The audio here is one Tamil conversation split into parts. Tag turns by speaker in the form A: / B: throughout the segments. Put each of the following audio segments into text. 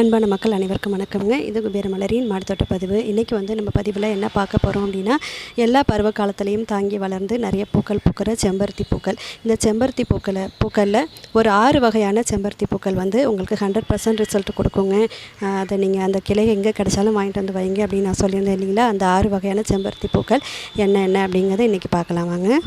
A: அன்பான மக்கள் அனைவருக்கும் வணக்கம்ங்க. இது குபேரமலரின் மாடித்தோட்ட பதிவு. இன்றைக்கி வந்து நம்ம பதிவில் என்ன பார்க்க போகிறோம் அப்படின்னா எல்லா பருவ காலத்துலேயும் தாங்கி வளர்ந்து நிறைய பூக்கள் பூக்கிற செம்பருத்தி பூக்கள். இந்த செம்பருத்தி பூக்களை பூக்களில் ஒரு ஆறு வகையான செம்பருத்தி பூக்கள் வந்து உங்களுக்கு ஹண்ட்ரட் பர்சன்ட் ரிசல்ட் கொடுக்குங்க. அதை நீங்கள் அந்த கிளை எங்கே கிடைச்சாலும் வாங்கிட்டு வந்து வைங்க அப்படின்னு நான் சொல்லியிருந்தேன் இல்லைங்களா? அந்த ஆறு வகையான செம்பருத்தி பூக்கள் என்ன என்ன அப்படிங்கிறத இன்றைக்கி பார்க்கலாம் வாங்க.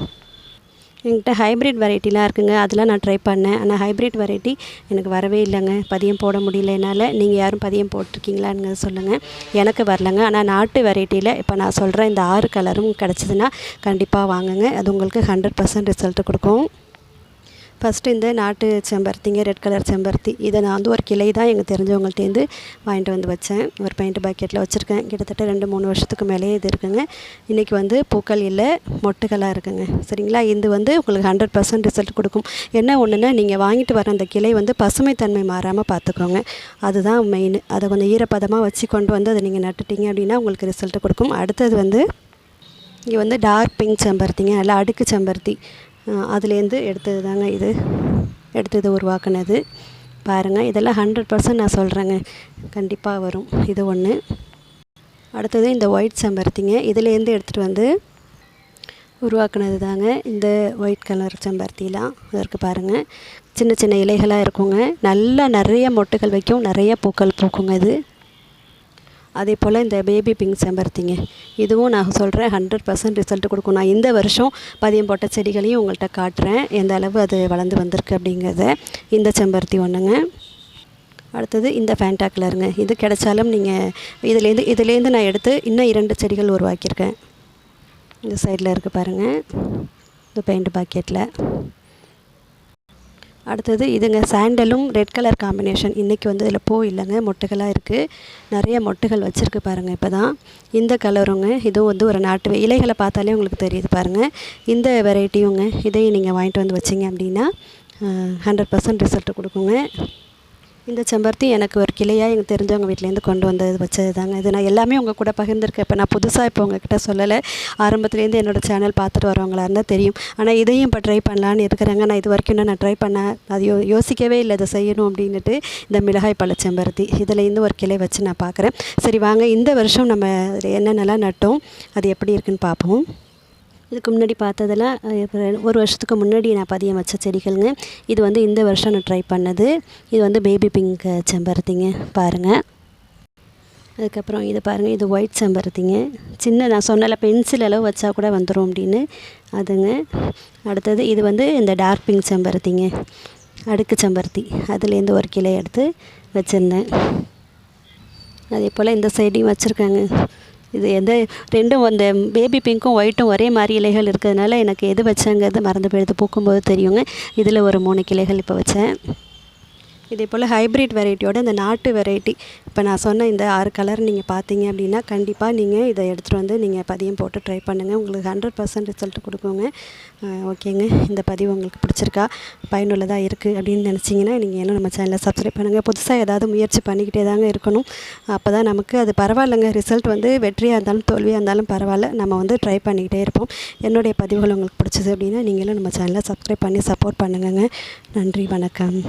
A: என்கிட்ட ஹைப்ரிட் வெரைட்டிலாம் இருக்குங்க. அதெல்லாம் நான் ட்ரை பண்ணேன். ஆனால் ஹைப்ரிட் வெரைட்டி எனக்கு வரவே இல்லைங்க. பதியம் போட முடியல என்னால். நீங்கள் யாரும் பதியம் போட்டிருக்கீங்களான்னு சொல்லுங்கள் எனக்கு வரலங்க. ஆனால் நாட்டு வெரைட்டியில் இப்போ நான் சொல்கிற இந்த ஆறு கலரும் கிடச்சிதுன்னா கண்டிப்பாக வாங்குங்க. அது உங்களுக்கு ஹண்ட்ரட் பர்சன்ட் ரிசல்ட் கொடுக்கும். ஃபஸ்ட்டு இந்த நாட்டு செம்பருத்திங்க ரெட் கலர் செம்பருத்தி. இதை நான் வந்து ஒரு கிளை தான் எங்கள் தெரிஞ்சவங்கள்ட்டேருந்து வாங்கிட்டு வந்து வச்சேன். ஒரு பெயிண்ட் பாக்கெட்டில் வச்சுருக்கேன். கிட்டத்தட்ட ரெண்டு மூணு வருஷத்துக்கு மேலேயே இது இருக்குங்க. இன்றைக்கி வந்து பூக்கள் இல்லை மொட்டுகளாக இருக்குங்க. சரிங்களா? இது வந்து உங்களுக்கு ஹண்ட்ரட் பர்சன்ட் ரிசல்ட் கொடுக்கும். என்ன ஒன்றுன்னா நீங்கள் வாங்கிட்டு வர அந்த கிளை வந்து பசுமைத்தன்மை மாறாமல் பார்த்துக்கோங்க அதுதான் மெயின் அதை கொஞ்சம் ஈரப்பதமாக வச்சு கொண்டு வந்து அதை நீங்கள் நட்டுட்டீங்க அப்படின்னா உங்களுக்கு ரிசல்ட் கொடுக்கும். அடுத்தது வந்து இங்கே வந்து டார்க் பிங்க் செம்பருத்திங்க நல்லா அடுக்கு செம்பருத்தி. அதுலேருந்து எடுத்தது தாங்க இது. எடுத்தது உருவாக்குனது. பாருங்கள் இதெல்லாம் ஹண்ட்ரட் பர்சன்ட் நான் சொல்கிறேங்க கண்டிப்பாக வரும். இது ஒன்று அடுத்தது இந்த ஒயிட் செம்பருத்திங்க. இதுலேருந்து எடுத்துகிட்டு வந்து உருவாக்குனது தாங்க இந்த ஒயிட் கலர் செம்பருத்திலாம். அதற்கு பாருங்கள் சின்ன சின்ன இலைகளாக இருக்குங்க. நல்லா நிறைய மொட்டுகள் வைக்கும். நிறைய பூக்கள் பூக்குங்க இது. அதே போல் இந்த பேபி பிங்க் செம்பருத்திங்க. இதுவும் நான் சொல்கிறேன் ஹண்ட்ரட் பர்சன்ட் ரிசல்ட் கொடுக்கும். நான் இந்த வருஷம் பதியம் போட்ட செடிகளையும் உங்கள்கிட்ட காட்டுறேன். எந்த அளவு அது வளர்ந்து வந்திருக்கு அப்படிங்கிறத. இந்த செம்பருத்தி ஒன்றுங்க அடுத்தது இந்த ஃபேண்டா கலருங்க இது கிடைச்சாலும் நீங்கள் இதுலேருந்து இதுலேருந்து நான் எடுத்து இன்னும் இரண்டு செடிகள் உருவாக்கியிருக்கேன். இந்த சைடில் இருக்குது பாருங்கள் இந்த பெயிண்ட் பாக்கெட்டில் அடுத்தது இதுங்க சாண்டலும் ரெட் கலர் காம்பினேஷன் இன்றைக்கி வந்து இதில் பூ இல்லைங்க மொட்டுகளாக இருக்குது நிறைய மொட்டுகள் வச்சுருக்கு பாருங்கள் இப்போ தான் இந்த கலருங்க இதுவும் வந்து ஒரு நாட்டு இலைகளை பார்த்தாலே உங்களுக்கு தெரியுது பாருங்கள் இந்த வெரைட்டியுங்க இதையும் நீங்கள் வாங்கிட்டு வந்து வச்சிங்க அப்படின்னா ஹண்ட்ரட் பர்சன்ட் ரிசல்ட் கொடுக்குங்க. இந்த செம்பருத்தி எனக்கு ஒரு கிளையாக எனக்கு தெரிஞ்சவங்க வீட்டிலேருந்து கொண்டு வந்தது வச்சது தாங்க இது நான் எல்லாமே உங்கள் கூட பகிர்ந்துருக்கேன். இப்போ நான் புதுசாக இப்போ உங்ககிட்ட சொல்லலை. ஆரம்பத்துலேருந்து என்னோடய சேனல் பார்த்துட்டு வரவங்களா இருந்தால் தெரியும். ஆனால் இதையும் இப்போ ட்ரை பண்ணலான்னு இருக்கிறேங்க. நான் இது வரைக்கும் நான் ட்ரை பண்ணேன் அது யோ யோசிக்கவே இல்லை இதை செய்யணும் அப்படின்னுட்டு இந்த மிளகாய் பழ செம்பருத்தி. இதுலேருந்து ஒரு கிளை வச்சு நான் பார்க்குறேன். சரி வாங்க. இந்த வருஷம் நம்ம அதில் என்னென்னலாம் நட்டோம் அது எப்படி இருக்குன்னு பார்ப்போம். இதுக்கு முன்னாடி பார்த்ததெல்லாம் ஒரு வருஷத்துக்கு முன்னாடி நான் பதியம் வச்ச செடிகள்ங்க. இது வந்து இந்த வருஷம் நான் ட்ரை பண்ணது. இது வந்து பேபி பிங்க் செம்பருத்திங்க பாருங்கள் அதுக்கப்புறம் இது பாருங்கள் இது ஒயிட் செம்பருத்திங்க. சின்ன நான் சொன்னல பென்சில் அளவு வச்சா கூட வந்துடும் அப்படின்னு. அதுங்க. அடுத்தது இது வந்து இந்த டார்க் பிங்க் செம்பருத்திங்க. அடுக்கு செம்பருத்தி. அதுலேருந்து ஒரு கிளை எடுத்து வச்சுருந்தேன். அதே போல் இந்த சைடையும் வச்சுருக்காங்க. இது எந்த ரெண்டும் அந்த பேபி பிங்க்கும் ஒயிட்டும் ஒரே மாதிரி இலைகள் இருக்கிறதுனால எனக்கு எது வச்சேங்கிறது மறந்து போயிடுது. பூக்கும்போது தெரியுங்க. இதில் ஒரு மூணு கிளைகள் இப்போ வச்சேன். இதே போல் ஹைப்ரிட் வெரைட்டியோட இந்த நாட்டு வெரைட்டி இப்போ நான் சொன்ன இந்த ஆறு கலர் நீங்கள் பார்த்தீங்க அப்படின்னா கண்டிப்பாக நீங்கள் இதை எடுத்துகிட்டு வந்து நீங்கள் பதியம் போட்டு ட்ரை பண்ணுங்கள் உங்களுக்கு ஹண்ட்ரட் பர்சன்ட் ரிசல்ட் கொடுக்குங்க. ஓகேங்க. இந்த பதிவு உங்களுக்கு பிடிச்சிருக்கா? பயனுள்ளதாக இருக்குது அப்படின்னு நினச்சிங்கன்னா நீங்கள் இன்னும் நம்ம சேனலை சப்ஸ்கிரைப் பண்ணுங்கள் புதுசாக ஏதாவது முயற்சி பண்ணிக்கிட்டே தாங்க இருக்கணும். அப்போ தான் நமக்கு அது பரவாயில்லைங்க. ரிசல்ட் வந்து வெற்றியாக இருந்தாலும் தோல்வியாக இருந்தாலும் பரவாயில்ல. நம்ம வந்து ட்ரை பண்ணிக்கிட்டே இருப்போம். என்னுடைய பதிவுகள் உங்களுக்கு பிடிச்சது அப்படின்னா நீங்களும் நம்ம சேனலை சப்ஸ்கிரைப் பண்ணி சப்போர்ட் பண்ணுங்கங்க. நன்றி வணக்கம்.